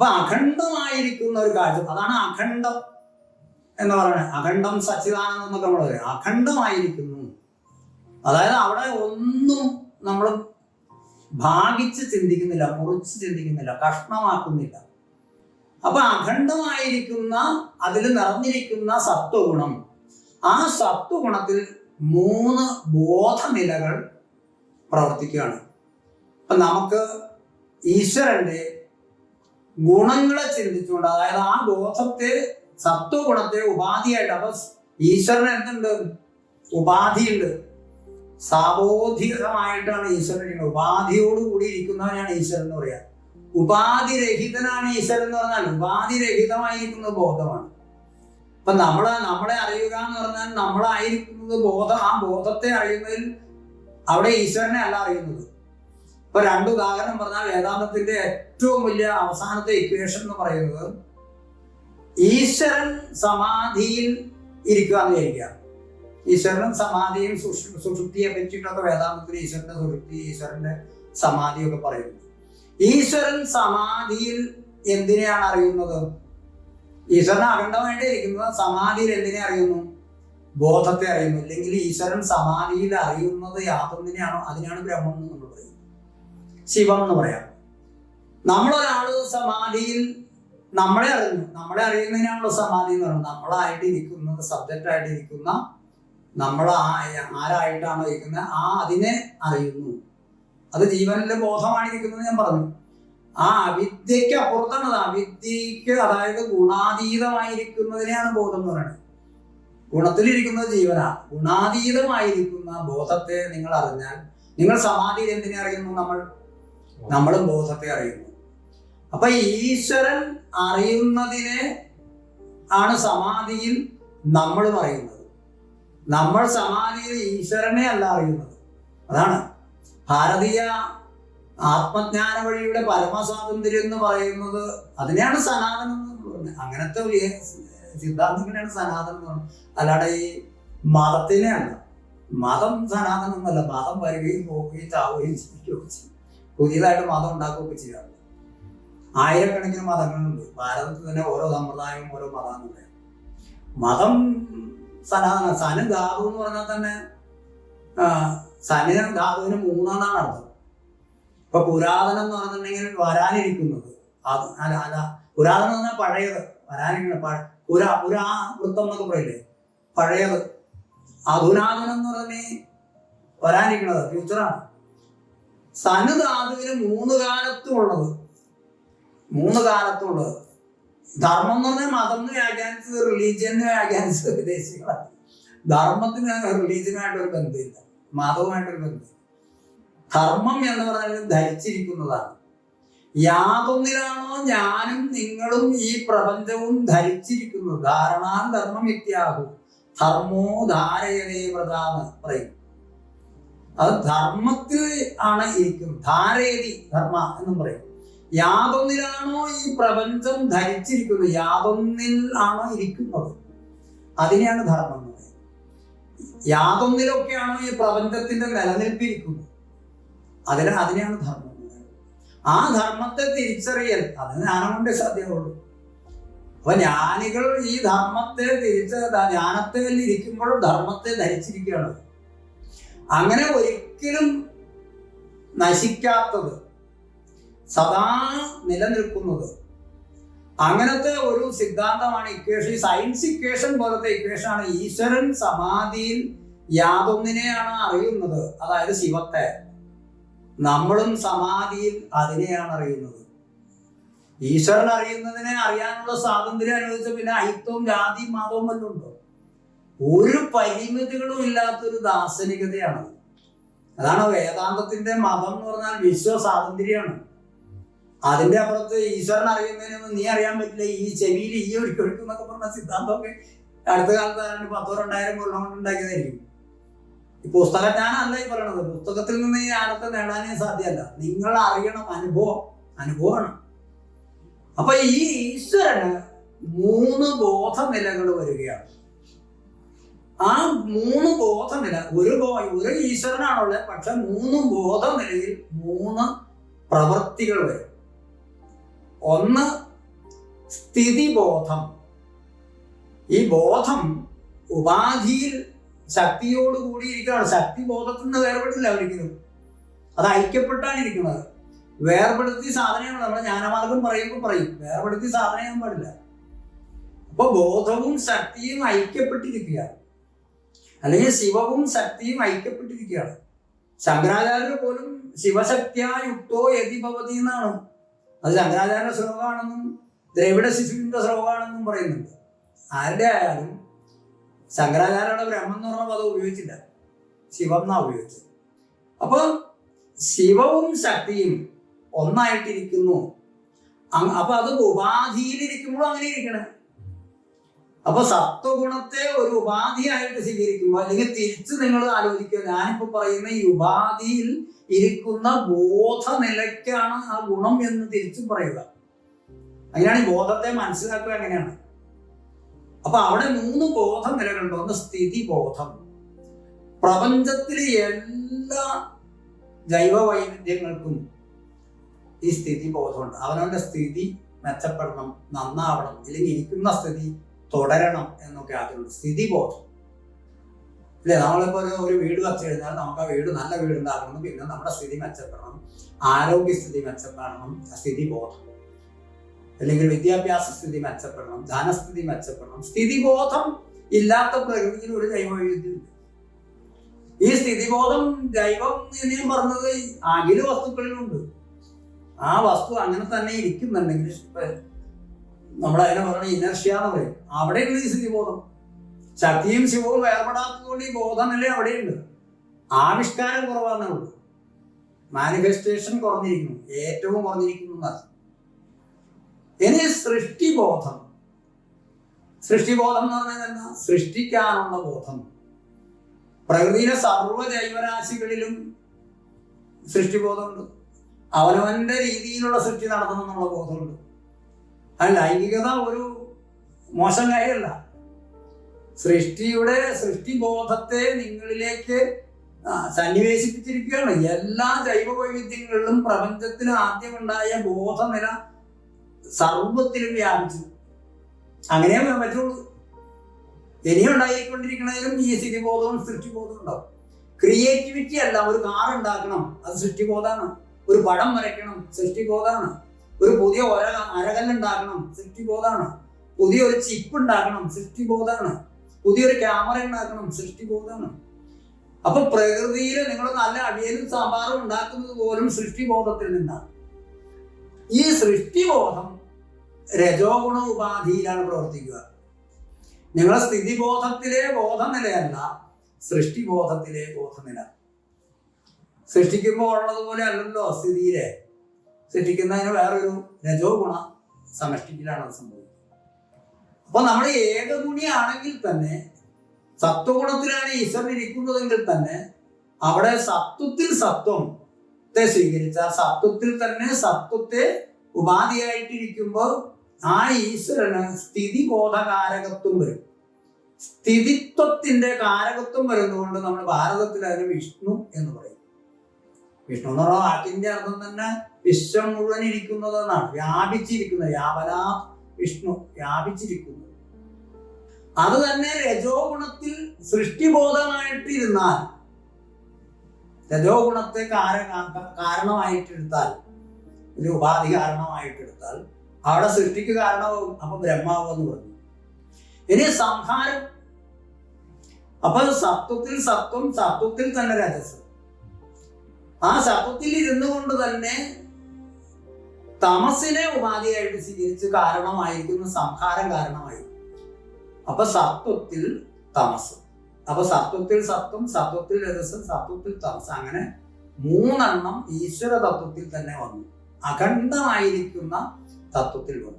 അപ്പൊ അഖണ്ഡമായിരിക്കുന്ന ഒരു കാഴ്ച അതാണ് അഖണ്ഡം എന്ന് പറയുന്നത്. അഖണ്ഡം സച്ചിദാനന്ദം എന്നൊക്കെ നമ്മൾ പറയും. അഖണ്ഡമായിരിക്കുന്നു. അതായത് അവിടെ ഒന്നും നമ്മൾ ഭാഗിച്ച് ചിന്തിക്കുന്നില്ല മുറിച്ച് ചിന്തിക്കുന്നില്ല കഷ്ണമാക്കുന്നില്ല. അപ്പൊ അഖണ്ഡമായിരിക്കുന്ന അതിൽ നിറഞ്ഞിരിക്കുന്ന സത്വഗുണം. ആ സത്വഗുണത്തിൽ മൂന്ന് ബോധനിലകൾ പ്രവർത്തിക്കുകയാണ്. അപ്പൊ നമുക്ക് ഈശ്വരന്റെ ഗുണങ്ങളെ ചിന്തിച്ചുകൊണ്ട് അതായത് ആ ദോഷത്തെ സത്വഗുണത്തെ ഉപാധിയായിട്ട് അപ്പൊ ഈശ്വരൻ എന്തുണ്ട്? ഉപാധിയുണ്ട്. സാബോധികമായിട്ടാണ് ഈശ്വരൻ ഉപാധിയോട് കൂടി ഇരിക്കുന്നവനാണ് ഈശ്വരൻ എന്ന് പറയാ. ഉപാധിരഹിതനാണ് ഈശ്വരൻ എന്ന് പറഞ്ഞാൽ ഉപാധിരഹിതമായിരിക്കുന്ന ബോധമാണ്. അപ്പൊ നമ്മളെ നമ്മളെ അറിയുക എന്ന് പറഞ്ഞാൽ നമ്മളായിരിക്കുന്നത് ബോധം ആ ബോധത്തെ അറിയുന്നതിൽ അവിടെ ഈശ്വരനെ അല്ല അറിയുന്നത്. ഇപ്പൊ രണ്ട് ഉദാഹരണം പറഞ്ഞാൽ വേദാന്തത്തിന്റെ ഏറ്റവും വലിയ അവസാനത്തെ ഇക്വേഷൻ എന്ന് പറയുന്നത് ഈശ്വരൻ സമാധിയിൽ ഇരിക്കുക എന്ന് വിചാരിക്കുക. ഈശ്വരനും സമാധിയും സുഷു- സുഷുപ്തിയെ പറ്റിയിട്ടൊക്കെ വേദാന്തത്തിൽ ഈശ്വരന്റെ സുഷുപ്തി ഈശ്വരന്റെ സമാധിയൊക്കെ പറയുന്നു. ഈശ്വരൻ സമാധിയിൽ എന്തിനെയാണ് അറിയുന്നത്? ഈശ്വരൻ അഖണ്ഡമായിട്ട് ഇരിക്കുന്നത് സമാധിയിൽ എന്തിനെ അറിയുന്നു? ബോധത്തെ അറിയുന്നു. ഇല്ലെങ്കിൽ ഈശ്വരൻ സമാധിയിൽ അറിയുന്നത് യാതൊന്നിനെയാണോ അതിനാണ് ബ്രഹ്മം എന്ന് നമ്മൾ പറയുന്നത് ശിവം എന്ന് പറയാം. നമ്മളൊരാൾ സമാധിയിൽ നമ്മളെ അറിഞ്ഞു നമ്മളെ അറിയുന്നതിനാണല്ലോ സമാധി എന്ന് പറയുന്നത്. നമ്മളായിട്ട് ഇരിക്കുന്നത് സബ്ജക്റ്റ് ആയിട്ട് ഇരിക്കുന്ന നമ്മൾ ആരായിട്ടാണോ ഇരിക്കുന്നത് ആ അതിനെ അറിയുന്നു. അത് ജീവനിലെ ബോധമാണ് ഇരിക്കുന്നത് ഞാൻ പറഞ്ഞു. ആ അവിദ്യക്ക് അപ്പുറത്താണ്. അവിദ്യക്ക് അതായത് ഗുണാതീതമായിരിക്കുന്നതിനെയാണ് ബോധം എന്ന് പറയുന്നത്. ഗുണത്തിലിരിക്കുന്നത് ജീവനാണ് ഗുണാതീതമായിരിക്കുന്ന ബോധത്തെ നിങ്ങൾ അറിഞ്ഞാൽ നിങ്ങൾ സമാധിയിൽ എന്തിനെ അറിയുന്നു നമ്മൾ? നമ്മളും ബോധത്തെ അറിയുന്നു. അപ്പൊ ഈശ്വരൻ അറിയുന്നതിനെ ആണ് സമാധിയിൽ നമ്മളും അറിയുന്നത്. നമ്മൾ സമാധിയിൽ ഈശ്വരനെ അല്ല അറിയുന്നത്. അതാണ് ഭാരതീയ ആത്മജ്ഞാന വഴിയുടെ പരമസ്വാതന്ത്ര്യം എന്ന് പറയുന്നത് അതിനെയാണ് സനാതനം എന്ന് പറയുന്നത് അങ്ങനത്തെ ഒരു സിദ്ധാന്തത്തിനെയാണ് സനാതനം എന്ന് പറയുന്നത് അല്ലാതെ ഈ മതത്തിനെ അല്ല മതം സനാതനം എന്നല്ല. മതം വരികയും പോവുകയും ചാവുകയും ജീവിക്കുകയൊക്കെ ചെയ്യും. പുതിയതായിട്ട് മതം ഉണ്ടാക്കുകയൊക്കെ ചെയ്യാറുണ്ട്. ആയിരക്കണക്കിന് മതങ്ങളുണ്ട്. ഭാരതത്തിൽ തന്നെ ഓരോ സമ്പ്രദായവും ഓരോ മതം പറയാം. മതം സനാതന സന ധാതു എന്ന് പറഞ്ഞാൽ തന്നെ സന ധാതുവിന് മൂന്നാണ് അർത്ഥം. ഇപ്പൊ പുരാതനം എന്ന് പറഞ്ഞിട്ടുണ്ടെങ്കിൽ വരാനിരിക്കുന്നത്. അത് അല്ല അല്ല പുരാതനം എന്ന് പറഞ്ഞാൽ പഴയത്. വരാനിരിക്കുന്നത് പഴ- പുരാ പുരാ വൃത്തം എന്നൊക്കെ പറയില്ലേ? പഴയത്. അധുനാതനം എന്ന് പറഞ്ഞാൽ വരാനിരിക്കുന്നത് ഫ്യൂച്ചറാണ് സനു ധാതുവിന് മൂന്ന് കാലത്തും ഉള്ളത്. മൂന്ന് കാലത്തും ഉള്ളത്. ധർമ്മം എന്ന് പറഞ്ഞാൽ മതം എന്ന് വ്യാഖ്യാനിച്ചത് റിലീജിയനെ വ്യാഖ്യാനിച്ചത് വിദേശികളാണ്. ധർമ്മത്തിന് റിലീജിയനായിട്ടൊരു ബന്ധമില്ല. മതവുമായിട്ടൊരു ബന്ധമില്ല. ധർമ്മം എന്ന് പറഞ്ഞാൽ ധരിച്ചിരിക്കുന്നതാണ്. യാതൊന്നിലാണോ ഞാനും നിങ്ങളും ഈ പ്രപഞ്ചവും ധരിച്ചിരിക്കുന്നത്? ധാരണാൻ ധർമ്മം ഇത്യാഹു. ധർമ്മോ ധാരയതേ വ്രതാന്ന് പറയും അത് ധർമ്മത്തിൽ ആണ് ഇരിക്കുന്നത് ധാരയതി ധർമ്മ എന്നും പറയും. യാതൊന്നിലാണോ ഈ പ്രപഞ്ചം ധരിച്ചിരിക്കുന്നത്? യാതൊന്നിൽ ആണോ ഇരിക്കുന്നത്? അതിനെയാണ് ധർമ്മം എന്ന് പറയുന്നത്. യാതൊന്നിലൊക്കെയാണോ ഈ പ്രപഞ്ചത്തിന്റെ നിലനിൽപ്പിരിക്കുന്നത്? അതിന് അതിനെയാണ് ധർമ്മം എന്ന് പറയുന്നത്. ആ ധർമ്മത്തെ തിരിച്ചറിയൽ അത് ജ്ഞാനം സാധ്യതയുള്ളൂ. അപ്പൊ ജ്ഞാനികൾ ഈ ധർമ്മത്തെ തിരിച്ച ജ്ഞാനത്തിൽ ഇരിക്കുമ്പോഴും ധർമ്മത്തെ ധരിച്ചിരിക്കുകയാണ്. അങ്ങനെ ഒരിക്കലും നശിക്കാത്തത് സദാ നിലനിൽക്കുന്നത്. അങ്ങനത്തെ ഒരു സിദ്ധാന്തമാണ് ഇക്വേഷൻ സയൻസ് ഇക്വേഷൻ പോലത്തെ ഇക്വേഷനാണ് ഈശ്വരൻ സമാധിയിൽ യാതൊന്നിനെയാണ് അറിയുന്നത്. അതായത് ശിവത്തെ. നമ്മളും സമാധിയിൽ അതിനെയാണ് അറിയുന്നത്. ഈശ്വരൻ അറിയുന്നതിനെ അറിയാനുള്ള സ്വാതന്ത്ര്യം അനുവദിച്ച പിന്നെ അയിത്വവും ജാതിയും മതവും വല്ലതും ഉണ്ടോ? ഒരു പരിമിതികളും ഇല്ലാത്തൊരു ദാർശനികതയാണ് അതാണ് വേദാന്തത്തിന്റെ മതം എന്ന് പറഞ്ഞാൽ വിശ്വ സ്വാതന്ത്ര്യമാണ്. അതിന്റെ അപ്പുറത്ത് ഈശ്വരൻ അറിയുന്നതിനൊന്നും നീ അറിയാൻ പറ്റില്ല. ഈ ചെവിയിൽ ഈ ഒഴിക്കൊഴുക്കും എന്നൊക്കെ പറഞ്ഞ സിദ്ധാന്തമൊക്കെ അടുത്ത കാലത്ത് പത്തോ രണ്ടായിരം കൊല്ലം കൊണ്ട് ഉണ്ടാക്കിയതായിരിക്കും. ഈ പുസ്തകജ്ഞാനമല്ല ഈ പറയണത്. പുസ്തകത്തിൽ നിന്ന് ഈ ജ്ഞാനത്തെ നേടാനേ സാധ്യമല്ല. നിങ്ങൾ അറിയണം അനുഭവം. അനുഭവമാണ്. അപ്പൊ ഈ ഈശ്വരന് മൂന്ന് ബോധനിലകൾ വരികയാണ്. ആ മൂന്ന് ബോധനില ഒരു ബോ ഒരു ഈശ്വരനാണുള്ളത് പക്ഷെ മൂന്ന് ബോധനിലയിൽ മൂന്ന് പ്രവൃത്തികൾ വരും. ഒന്ന് സ്ഥിതിബോധം. ഈ ബോധം ഉപാധിയിൽ ശക്തിയോട് കൂടിയിരിക്കുകയാണ്. ശക്തി ബോധത്തിൽ നിന്ന് വേർപെടില്ല ഒരിക്കലും. അത് ഐക്യപ്പെട്ടാണ് ഇരിക്കുന്നത് വേർപെടുത്തി സാധനങ്ങൾ നമ്മൾ ജ്ഞാനമാർഗം പറയുമ്പോൾ പറയും. വേർപെടുത്തി സാധന ചെയ്യാൻ പാടില്ല. അപ്പൊ ബോധവും ശക്തിയും ഐക്യപ്പെട്ടിരിക്കുകയാണ്. അല്ലെങ്കിൽ ശിവവും ശക്തിയും ഐക്യപ്പെട്ടിരിക്കുകയാണ്. ശങ്കരാചാര്യർ പോലും ശിവശക്തിയാ യുക്തോ യതി ഭവതി എന്നാണ്. അത് ശങ്കരാചാര്യ ശ്ലോകമാണെന്നും ദ്രവിഡ ശിശുവിന്റെ ശ്ലോകമാണെന്നും പറയുന്നുണ്ട്. ആരുടെ ആയാലും ശങ്കരാചാര്യയുടെ ബ്രഹ്മം എന്ന് പറഞ്ഞ പദം ഉപയോഗിച്ചില്ല. ശിവം എന്നാ ഉപയോഗിച്ചത്. അപ്പൊ ശിവവും ശക്തിയും ഒന്നായിട്ടിരിക്കുന്നു. അപ്പൊ അത് ഉപാധിയിലിരിക്കുമ്പോഴും അങ്ങനെ ഇരിക്കണം. അപ്പൊ സത്വഗുണത്തെ ഒരു ഉപാധിയായിട്ട് സ്വീകരിക്കുമ്പോൾ അല്ലെങ്കിൽ തിരിച്ച് നിങ്ങൾ ആലോചിക്കുക ഞാനിപ്പോ പറയുന്ന ഈ ഉപാധിയിൽ ഇരിക്കുന്ന ബോധനിലയ്ക്കാണ് ആ ഗുണം എന്ന് തിരിച്ചും പറയുക. അങ്ങനെയാണ് ഈ ബോധത്തെ മനസ്സിലാക്കുക എങ്ങനെയാണ്? അപ്പൊ അവിടെ മൂന്ന് ബോധനിലകളുണ്ട്. ഒന്ന് സ്ഥിതി ബോധം പ്രപഞ്ചത്തിലെ എല്ലാ ജൈവ വൈവിധ്യങ്ങൾക്കും ഈ സ്ഥിതി ബോധമുണ്ട് അവനവന്റെ സ്ഥിതി മെച്ചപ്പെടണം നന്നാവണം ഇല്ലെങ്കിൽ ഇരിക്കുന്ന സ്ഥിതി തുടരണം എന്നൊക്കെ ആഗ്രഹമുണ്ട്. സ്ഥിതി ബോധം അല്ലെ? നമ്മളിപ്പോ ഒരു ഒരു വീട് വച്ചു കഴിഞ്ഞാൽ നമുക്ക് ആ വീട് നല്ല വീട് ഉണ്ടാക്കണം പിന്നെ നമ്മുടെ സ്ഥിതി മെച്ചപ്പെടണം. ആരോഗ്യസ്ഥിതി മെച്ചപ്പെടണം. സ്ഥിതി ബോധം അല്ലെങ്കിൽ വിദ്യാഭ്യാസ സ്ഥിതി മെച്ചപ്പെടണം. ധനസ്ഥിതി മെച്ചപ്പെടണം. സ്ഥിതിബോധം ഇല്ലാത്ത പ്രകൃതിയിൽ ഒരു ജൈവവൈവിധ്യം ഈ സ്ഥിതിബോധം ജൈവം എന്നും പറഞ്ഞത് അഖില വസ്തുക്കളിലുണ്ട്. ആ വസ്തു അങ്ങനെ തന്നെ ഇരിക്കുന്നുണ്ടെങ്കിൽ അതിനെ പറഞ്ഞ ഇനർഷ്യ എന്ന് പറയും അവിടെയുണ്ട് ഈ സ്ഥിതിബോധം ശക്തിയും ശിവവും വേർപെടാത്തതുകൊണ്ട് ഈ ബോധമല്ലേ അവിടെയുണ്ട്. ആവിഷ്കാരം കുറവാന്നേ ഉള്ളൂ. മാനിഫെസ്റ്റേഷൻ കുറഞ്ഞിരിക്കുന്നു. ഏറ്റവും കുറഞ്ഞിരിക്കുന്നു ഇനി സൃഷ്ടിബോധം. സൃഷ്ടിബോധം എന്ന് പറഞ്ഞാൽ എന്താ? സൃഷ്ടിക്കാനുള്ള ബോധം. പ്രകൃതിയിലെ സർവ ജൈവരാശികളിലും സൃഷ്ടിബോധമുണ്ട്. അവനവന്റെ രീതിയിലുള്ള സൃഷ്ടി നടത്തണം എന്നുള്ള ബോധമുണ്ട്. അത് ലൈംഗികത ഒരു മോശം കാര്യമല്ല. സൃഷ്ടിയുടെ സൃഷ്ടി ബോധത്തെ നിങ്ങളിലേക്ക് ആ, സന്നിവേശിപ്പിച്ചിരിക്കുകയാണ്. എല്ലാ ജൈവ വൈവിധ്യങ്ങളിലും പ്രപഞ്ചത്തിൽ ആദ്യമുണ്ടായ ബോധനില സർവത്തിലും വ്യാപിച്ചു. അങ്ങനെ പറ്റുള്ളൂ. ഇനിയും ഉണ്ടായിക്കൊണ്ടിരിക്കണതിലും ഈ സ്ഥിതിബോധവും സൃഷ്ടിബോധവും ഉണ്ടാവും. ക്രിയേറ്റിവിറ്റി അല്ല ഒരു കാർ ഉണ്ടാക്കണം. അത് സൃഷ്ടിബോധമാണ്. ഒരു പടം വരയ്ക്കണം സൃഷ്ടിബോധമാണ്. ഒരു പുതിയ ഒര അരകല്ലുണ്ടാക്കണം സൃഷ്ടിബോധമാണ് പുതിയൊരു ചിപ്പ് ഉണ്ടാക്കണം സൃഷ്ടിബോധമാണ് പുതിയൊരു ക്യാമറ ഉണ്ടാക്കണം സൃഷ്ടിബോധമാണ് അപ്പൊ പ്രകൃതിയിൽ നിങ്ങൾ നല്ല അടിയലും സാമ്പാറും ഉണ്ടാക്കുന്നത് പോലും സൃഷ്ടിബോധത്തിൽ നിന്നാണ്. ഈ സൃഷ്ടിബോധം രജോ ഗുണ ഉപാധിയിലാണ് പ്രവർത്തിക്കുക. നിങ്ങളെ സ്ഥിതിബോധത്തിലെ ബോധനിലയല്ല സൃഷ്ടിബോധത്തിലെ ബോധനില. സൃഷ്ടിക്കുമ്പോൾ ഉള്ളതുപോലെ അല്ലല്ലോ സ്ഥിതിയിലെ. സൃഷ്ടിക്കുന്നതിന് വേറൊരു രജോ ഗുണ സമഷ്ടിക്കലാണ് അത് സംഭവിക്കുന്നത്. അപ്പൊ നമ്മൾ ഏകഗുണിയാണെങ്കിൽ തന്നെ സത്വഗുണത്തിലാണ് ഈശ്വരൻ ഇരിക്കുന്നതെങ്കിൽ തന്നെ അവിടെ സത്വത്തിൽ സത്വത്തെ സ്വീകരിച്ച സത്വത്തിൽ തന്നെ സത്വത്തെ ഉപാധിയായിട്ടിരിക്കുമ്പോൾ ആ ഈശ്വരന് സ്ഥിതി ബോധകാരകത്വം വരും. സ്ഥിതിത്വത്തിന്റെ കാരകത്വം വരുന്നതുകൊണ്ട് നമ്മൾ ഭാരതത്തിൽ അതിന് വിഷ്ണു എന്ന് പറയും. വിഷ്ണു എന്ന് പറഞ്ഞാൽ വാക്കിന്റെ അർത്ഥം തന്നെ വിശ്വം മുഴുവൻ ഇരിക്കുന്നത് എന്നാണ്. വ്യാപിച്ചിരിക്കുന്നത്. വ്യാപനാ വിഷ്ണു വ്യാപിച്ചിരിക്കുന്നത്. അത് തന്നെ രജോ ഗുണത്തിൽ സൃഷ്ടിബോധമായിട്ടിരുന്നാൽ രജോ ഗുണത്തെ കാര കാരണമായിട്ടെടുത്താൽ ഒരു ഉപാധി കാരണമായിട്ടെടുത്താൽ അവിടെ സൃഷ്ടിക്ക് കാരണമാവും. അപ്പൊ ബ്രഹ്മാവെന്ന് പറഞ്ഞു. ഇനി സംഹാരം. അപ്പൊ സത്വത്തിൽ സത്വം സത്വത്തിൽ തന്നെ രജസ്. ആ സത്വത്തിൽ ഇരുന്നു കൊണ്ട് തന്നെ തമസിനെ ഉപാധിയായിട്ട് സ്വീകരിച്ച് കാരണമായിരിക്കുന്ന സംഹാരം കാരണമായി അപ്പൊ സത്വത്തിൽ തമസ്. അപ്പൊ സത്വത്തിൽ സത്വം സത്വത്തിൽ രസം സത്വത്തിൽ തമസ്. അങ്ങനെ മൂന്നെണ്ണം ഈശ്വര തത്വത്തിൽ തന്നെ വന്നു. അഖണ്ഡമായിരിക്കുന്ന തത്വത്തിൽ വന്നു.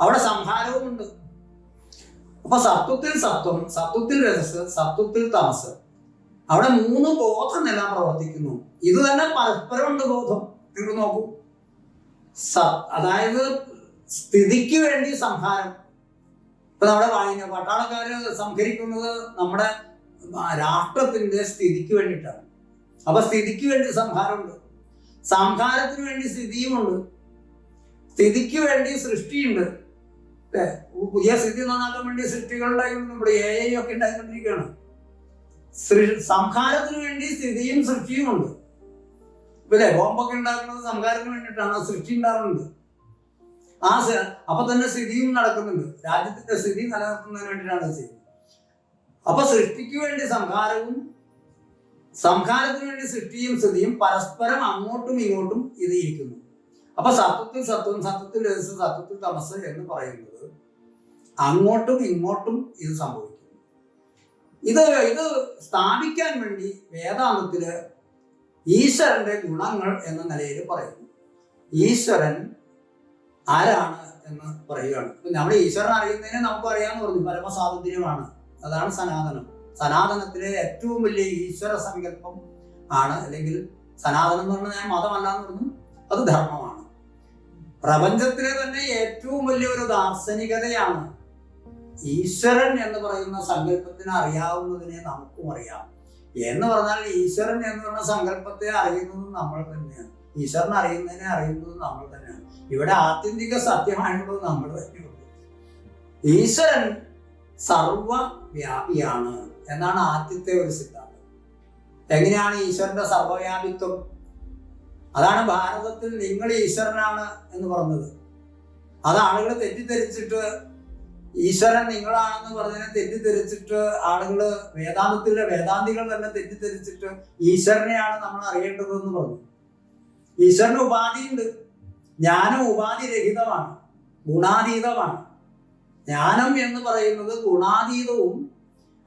അവിടെ സംഹാരവും ഉണ്ട് അപ്പൊ സത്വത്തിൽ സത്വം സത്വത്തിൽ രജസ് സത്വത്തിൽ തമസ്. അവിടെ മൂന്ന് ബോധം എല്ലാം പ്രവർത്തിക്കുന്നു ഇത് തന്നെ പരസ്പരമുണ്ട് ബോധം. നിങ്ങൾ നോക്കൂ. അതായത് സ്ഥിതിക്ക് വേണ്ടി സംഹാരം. ഇപ്പൊ നമ്മുടെ വായന പട്ടാളക്കാര് സംഹരിക്കുന്നത് നമ്മുടെ രാഷ്ട്രത്തിന്റെ സ്ഥിതിക്ക് വേണ്ടിയിട്ടാണ്. അപ്പൊ സ്ഥിതിക്ക് വേണ്ടി സംഹാരമുണ്ട്. സംഹാരത്തിന് വേണ്ടി സ്ഥിതിയുമുണ്ട്. സ്ഥിതിക്ക് വേണ്ടി സൃഷ്ടിയുണ്ട്. പുതിയ സ്ഥിതി നന്നാക്കാൻ വേണ്ടി സൃഷ്ടികൾ നമ്മുടെ എ ഐ ഒക്കെ ഉണ്ടായിക്കൊണ്ടിരിക്കുകയാണ്. സംഹാരത്തിന് വേണ്ടി സ്ഥിതിയും സൃഷ്ടിയും ഉണ്ട്. ഇല്ലേ ബോംബൊക്കെ ഉണ്ടാക്കുന്നത് സംഹാരത്തിന് വേണ്ടിയിട്ടാണ്. ആ സൃഷ്ടി ഉണ്ടാകുന്നത് ആ അപ്പൊ തന്നെ സ്ഥിതിയും നടക്കുന്നുണ്ട്. രാജ്യത്തിന്റെ സ്ഥിതി നിലനിർത്തുന്നതിന് വേണ്ടിയിട്ടാണ് ചെയ്യുന്നത്. അപ്പൊ സൃഷ്ടിക്ക് വേണ്ടി സംഹാരവും സംഹാരത്തിന് വേണ്ടി സൃഷ്ടിയും സ്ഥിതിയും പരസ്പരം അങ്ങോട്ടും ഇങ്ങോട്ടും ഇത് ഇരിക്കുന്നു. അപ്പൊ സത്വത്തിൽ സത്വം സത്വത്തിൽ രഹസ്യം സത്വത്തിൽ തമസ് എന്ന് പറയുന്നത് അങ്ങോട്ടും ഇങ്ങോട്ടും ഇത് സംഭവിക്കുന്നു. ഇത് ഇത് സ്ഥാപിക്കാൻ വേണ്ടി വേദാന്തത്തിൽ ഈശ്വരന്റെ ഗുണങ്ങൾ എന്ന നിലയിൽ പറയുന്നു. ഈശ്വരൻ ആരാണ് എന്ന് പറയുകയാണ്. നമ്മൾ ഈശ്വരൻ അറിയുന്നതിനെ നമുക്ക് അറിയാമെന്ന് പറഞ്ഞു. പരമസ്വാതന്ത്ര്യമാണ് അതാണ് സനാതനം. സനാതനത്തിലെ ഏറ്റവും വലിയ ഈശ്വര സങ്കല്പം ആണ്. അല്ലെങ്കിൽ സനാതനം എന്ന് പറഞ്ഞാൽ ഞാൻ മതമല്ല എന്ന് പറഞ്ഞു. അത് ധർമ്മമാണ്. പ്രപഞ്ചത്തിലെ തന്നെ ഏറ്റവും വലിയ ഒരു ദാർശനികതയാണ് ഈശ്വരൻ എന്ന് പറയുന്ന സങ്കല്പത്തിന് അറിയാവുന്നതിനെ നമുക്കും അറിയാം. എന്ന് പറഞ്ഞാൽ ഈശ്വരൻ എന്ന് പറഞ്ഞ സങ്കല്പത്തെ അറിയുന്നത് നമ്മൾ തന്നെയാണ്. ഈശ്വരൻ അറിയുന്നതിനെ അറിയുന്നത് നമ്മൾ തന്നെയാണ്. ഇവിടെ ആത്യന്തിക സത്യമായിട്ടുള്ളത് നമ്മൾ തന്നെയുള്ളൂ. ഈശ്വരൻ സർവവ്യാപിയാണ് എന്നാണ് ആദ്യത്തെ ഒരു സിദ്ധാന്തം. എങ്ങനെയാണ് ഈശ്വരന്റെ സർവവ്യാപിത്വം? അതാണ് ഭാരതത്തിൽ നിങ്ങൾ ഈശ്വരനാണ് എന്ന് പറഞ്ഞത്. അത് ആളുകൾ തെറ്റിദ്ധരിച്ചിട്ട് ഈശ്വരൻ നിങ്ങളാണെന്ന് പറഞ്ഞതിനെ തെറ്റിദ്ധരിച്ചിട്ട് ആളുകൾ വേദാന്തത്തിലെ വേദാന്തികൾ തന്നെ തെറ്റിദ്ധരിച്ചിട്ട് ഈശ്വരനെയാണ് നമ്മൾ അറിയേണ്ടതെന്ന് പറഞ്ഞു. ഈശ്വരന് ഉപാധിയുണ്ട് ജ്ഞാനം ഉപാധി രഹിതമാണ് ഗുണാതീതമാണ്. ജ്ഞാനം എന്ന് പറയുന്നത് ഗുണാതീതവും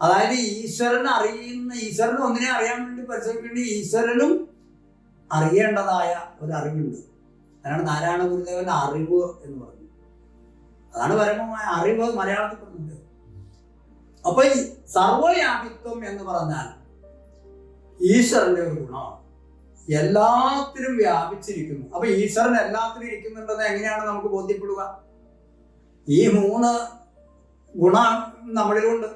അതായത് ഈശ്വരൻ അറിയുന്ന ഈശ്വരൻ ഒന്നിനെ അറിയാൻ വേണ്ടി പരിശ്രമിക്കേണ്ടി ഈശ്വരനും അറിയേണ്ടതായ ഒരു അറിവുണ്ട്. അതാണ് നാരായണ ഗുരുദേവൻ അറിവ് എന്ന് പറഞ്ഞു അതാണ് പരമമായ അറിവ് മലയാളത്തിൽ പറഞ്ഞത് അപ്പൊ ഈ സർവവ്യാപിത്വം എന്ന് പറഞ്ഞാൽ ഈശ്വരന്റെ ഒരു ഗുണമാണ്. എല്ലാത്തിലും വ്യാപിച്ചിരിക്കുന്നു. അപ്പൊ ഈശ്വരൻ എല്ലാത്തിലും ഇരിക്കുന്നുണ്ടെന്ന് എങ്ങനെയാണ് നമുക്ക് ബോധ്യപ്പെടുക? ഈ മൂന്ന് ഗുണ നമ്മളിലുണ്ട്.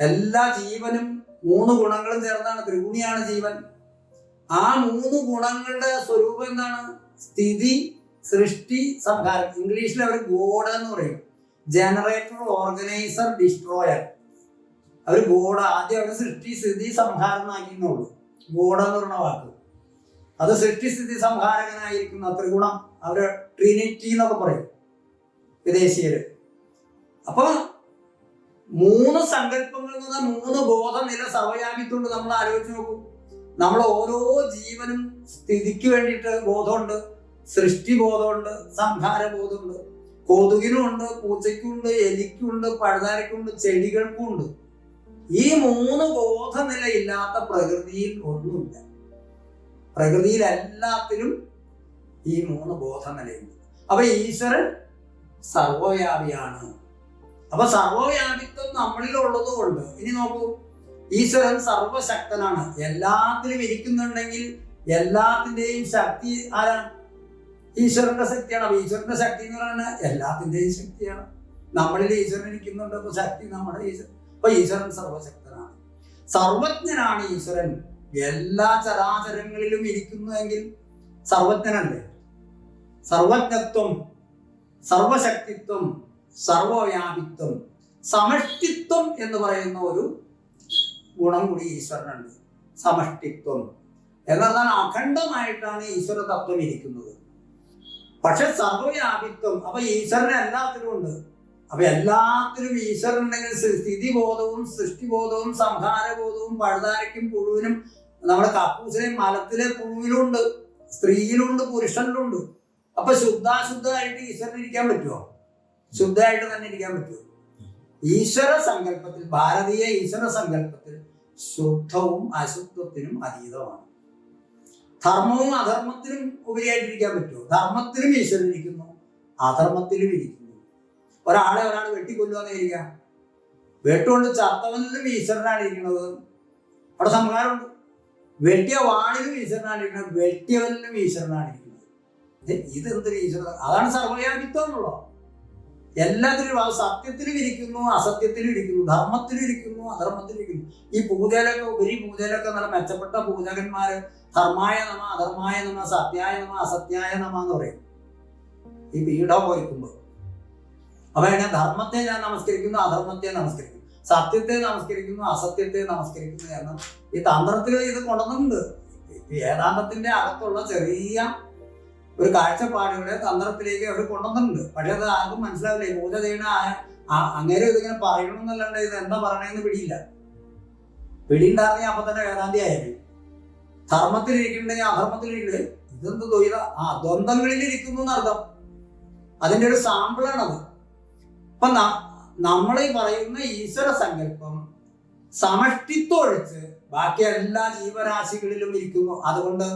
എല്ലാ ജീവനും മൂന്ന് ഗുണങ്ങളും ചേർന്നാണ്. ത്രിഗുണിയാണ് ജീവൻ. ആ മൂന്ന് ഗുണങ്ങളുടെ സ്വരൂപം എന്താണ്? സ്ഥിതി സൃഷ്ടി സംഹാരം. ഇംഗ്ലീഷിൽ അവർ ഗോഡ് എന്ന് പറയും. ജനറേറ്റർ ഓർഗനൈസർ ഡിസ്ട്രോയർ അവർ ഗോഡ് ആദ്യം അവർ സൃഷ്ടി സ്ഥിതി സംഹാരം എന്നാക്കിയെന്നുള്ളൂ ഗോഡ് എന്ന് പറഞ്ഞ വാക്ക്. അത് സൃഷ്ടി സ്ഥിതി സംഹാരകനായിരിക്കുന്ന ത്രിഗുണം അവർ ട്രിനിറ്റി എന്നൊക്കെ പറയും വിദേശീയര്. അപ്പൊ മൂന്ന് സങ്കല്പങ്ങൾ എന്ന് പറഞ്ഞാൽ മൂന്ന് ബോധനില സർവവ്യാപിത്വമുണ്ട് നമ്മൾ ആലോചിച്ച് നോക്കൂ. നമ്മൾ ഓരോ ജീവനും സ്ഥിതിക്ക് വേണ്ടിയിട്ട് ബോധമുണ്ട്. സൃഷ്ടി സംഹാരബോധമുണ്ട്. സംഹാര ബോധമുണ്ട് കൊതുകിനുണ്ട് പൂച്ചയ്ക്കുണ്ട് എലിക്കുണ്ട് പഴുതാരക്കുണ്ട് ചെടികൾക്കും ഉണ്ട് ഈ മൂന്ന് ബോധനില ഇല്ലാത്ത പ്രകൃതിയിൽ ഒന്നുമില്ല. പ്രകൃതിയിൽ എല്ലാത്തിലും ഈ മൂന്ന് ബോധനിലയുണ്ട്. അപ്പൊ ഈശ്വരൻ സർവവ്യാപിയാണ്. അപ്പൊ സർവവ്യാപിത്വം നമ്മളിൽ ഉള്ളത് കൊണ്ട് ഇനി നോക്കൂ. ഈശ്വരൻ സർവശക്തനാണ്. എല്ലാത്തിലും ഇരിക്കുന്നുണ്ടെങ്കിൽ എല്ലാത്തിന്റെയും ശക്തി ആരാണ്? ഈശ്വരന്റെ ശക്തിയാണ്. അപ്പൊ ഈശ്വരന്റെ ശക്തി എന്ന് പറയുന്നത് എല്ലാത്തിന്റെയും ശക്തിയാണ്. നമ്മളിൽ ഈശ്വരൻ ഇരിക്കുന്നുണ്ട് അപ്പൊ ശക്തി നമ്മുടെ ഈശ്വരൻ അപ്പൊ ഈശ്വരൻ സർവശക്തനാണ്. സർവജ്ഞനാണ് ഈശ്വരൻ. എല്ലാ ചരാചരങ്ങളിലും ഇരിക്കുന്നുവെങ്കിൽ സർവജ്ഞനല്ലേ? സർവജ്ഞത്വം സർവശക്തിത്വം സർവവ്യാപിത്വം സമഷ്ടിത്വം എന്ന് പറയുന്ന ഒരു ഗുണം കൂടി ഈശ്വരനുണ്ട്. സമഷ്ടിത്വം. എന്ന് അഖണ്ഡമായിട്ടാണ് ഈശ്വര തത്വം ഇരിക്കുന്നത്. പക്ഷെ സർവവ്യാപിത്വം അപ്പൊ ഈശ്വരൻ എല്ലാത്തിലും ഉണ്ട്. അപ്പൊ എല്ലാത്തിലും ഈശ്വരൻ ഉണ്ടെങ്കിൽ സ്ഥിതി ബോധവും സൃഷ്ടിബോധവും സംഹാരബോധവും പഴുതാരയ്ക്കും പുഴുവിനും നമ്മുടെ കക്കൂസിലെ മലത്തിലെ പുഴുവിലുണ്ട്. സ്ത്രീയിലുണ്ട് പുരുഷനിലുണ്ട്. അപ്പൊ ശുദ്ധാശുദ്ധമായിട്ട് ഈശ്വരൻ ഇരിക്കാൻ പറ്റുമോ ശുദ്ധമായിട്ട് തന്നെ ഇരിക്കാൻ പറ്റുമോ ഈശ്വര സങ്കല്പത്തിൽ ഭാരതീയ ഈശ്വര സങ്കല്പത്തിൽ ശുദ്ധവും അശുദ്ധത്തിനും അതീതമാണ്. ധർമ്മവും അധർമ്മത്തിനും ഉപരിയായിട്ടിരിക്കാൻ പറ്റുമോ? ധർമ്മത്തിലും ഈശ്വരൻ ഇരിക്കുന്നു അധർമ്മത്തിലും ഇരിക്കുന്നു. ഒരാളെ ഒരാൾ വെട്ടിക്കൊല്ലുവാന്ന് ഇരിക്കുക വെട്ടുകൊണ്ട് ചത്തവനിലും ഈശ്വരനാണ് ഇരിക്കുന്നത്. അവിടെ സംഹാരമുണ്ട് വെട്ടിയ വാണിലും ഈശ്വരനാണ് ഇരിക്കുന്നത്. വെട്ടിയവനിലും ഈശ്വരനാണ് ഇരിക്കുന്നത്. ഇത് ഇതെന്തൊരു ഈശ്വര അതാണ് സർവവ്യാപിത്വം എന്നുള്ളത് എല്ലാത്തിലും സത്യത്തിലും ഇരിക്കുന്നു അസത്യത്തിലും ഇരിക്കുന്നു ധർമ്മത്തിലും ഇരിക്കുന്നു അധർമ്മത്തിലും ഇരിക്കുന്നു. ഈ പൂജയിലൊക്കെ ഉപരി പൂജയിലൊക്കെ നല്ല മെച്ചപ്പെട്ട പൂജകന്മാര് ധർമായ നമ അധർമായ നമ സത്യായ നമ അസത്യായ നമ എന്ന് പറയും. ഈ പീഠം പോയിക്കുമ്പോൾ അപ്പൊ എന്നെ ധർമ്മത്തെ ഞാൻ നമസ്കരിക്കുന്നു അധർമ്മത്തെ നമസ്കരിക്കുന്നു. സത്യത്തെ നമസ്കരിക്കുന്നു അസത്യത്തെ നമസ്കരിക്കുന്നു എന്ന് ഈ തന്ത്രത്തിൽ ഇത് കൊണ്ടുവന്നിട്ടുണ്ട്. വേദാന്തത്തിന്റെ അകത്തുള്ള ചെറിയ ഒരു കാഴ്ചപ്പാടുകളെ തന്ത്രത്തിലേക്ക് അവർ കൊണ്ടുവന്നിട്ടുണ്ട്. പക്ഷെ അത് ആർക്കും മനസ്സിലാവില്ല. പൂജ ചെയ്യണ അങ്ങനെ ഇതിങ്ങനെ പറയണമെന്നല്ലാണ്ട് ഇത് എന്താ പറയണെന്ന് പിടിയില്ല. പിടിയുണ്ടായിരുന്നെങ്കിൽ അപ്പൊ തന്നെ വേദാന്തി ആയിരുന്നു ധർമ്മത്തിലിരിക്കണ്ടെങ്കിൽ അധർമ്മത്തിലിരിക്കുന്നത് ഇതെന്ത് ദ്വൈത ആ ദ്വന്ദ്ങ്ങളിലിരിക്കുന്നു എന്നർത്ഥം. അതിന്റെ ഒരു സാമ്പിളാണത്. അപ്പൊ നമ്മൾ ഈ പറയുന്ന ഈശ്വര സങ്കല്പം സമഷ്ടിത്തൊഴിച്ച് ബാക്കി എല്ലാ ജീവരാശികളിലും ഇരിക്കുന്നു. അതുകൊണ്ട്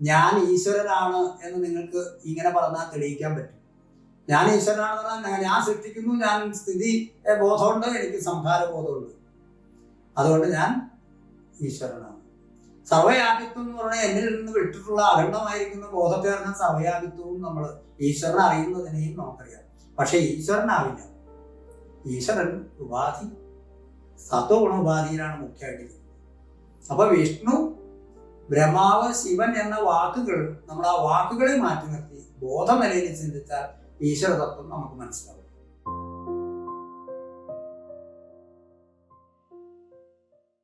ഞാൻ ഈശ്വരനാണ് എന്ന് നിങ്ങൾക്ക് ഇങ്ങനെ പറഞ്ഞാൽ തെളിയിക്കാൻ പറ്റും. ഞാൻ ഈശ്വരനാണെന്ന് പറഞ്ഞാൽ ഞാൻ സൃഷ്ടിക്കുന്നു ഞാൻ സ്ഥിതി ബോധമുണ്ട് എനിക്ക് സംഹാര ബോധമുണ്ട് അതുകൊണ്ട് ഞാൻ ഈശ്വരനാണ്. സർവയാപിത്വം എന്ന് പറഞ്ഞാൽ എന്നിൽ നിന്ന് വിട്ടിട്ടുള്ള അഖണ്ഡമായിരിക്കുന്ന ബോധത്തെ പറഞ്ഞാൽ സർവയാപിത്വവും നമ്മൾ ഈശ്വരനെ അറിയുന്നതിനെയും നമുക്കറിയാം. പക്ഷെ ഈശ്വരനാവില്ല ഈശ്വരൻ ഉപാധി സത്വഗുണ ഉപാധിയിലാണ് മുഖ്യമായിട്ട് അപ്പൊ വിഷ്ണു ബ്രഹ്മാവ് ശിവൻ എന്ന വാക്കുകൾ നമ്മൾ ആ വാക്കുകളെ മാറ്റി നിർത്തി ബോധനിലയിൽ ചിന്തിച്ചാൽ ഈശ്വര തത്വം നമുക്ക് മനസ്സിലാവും.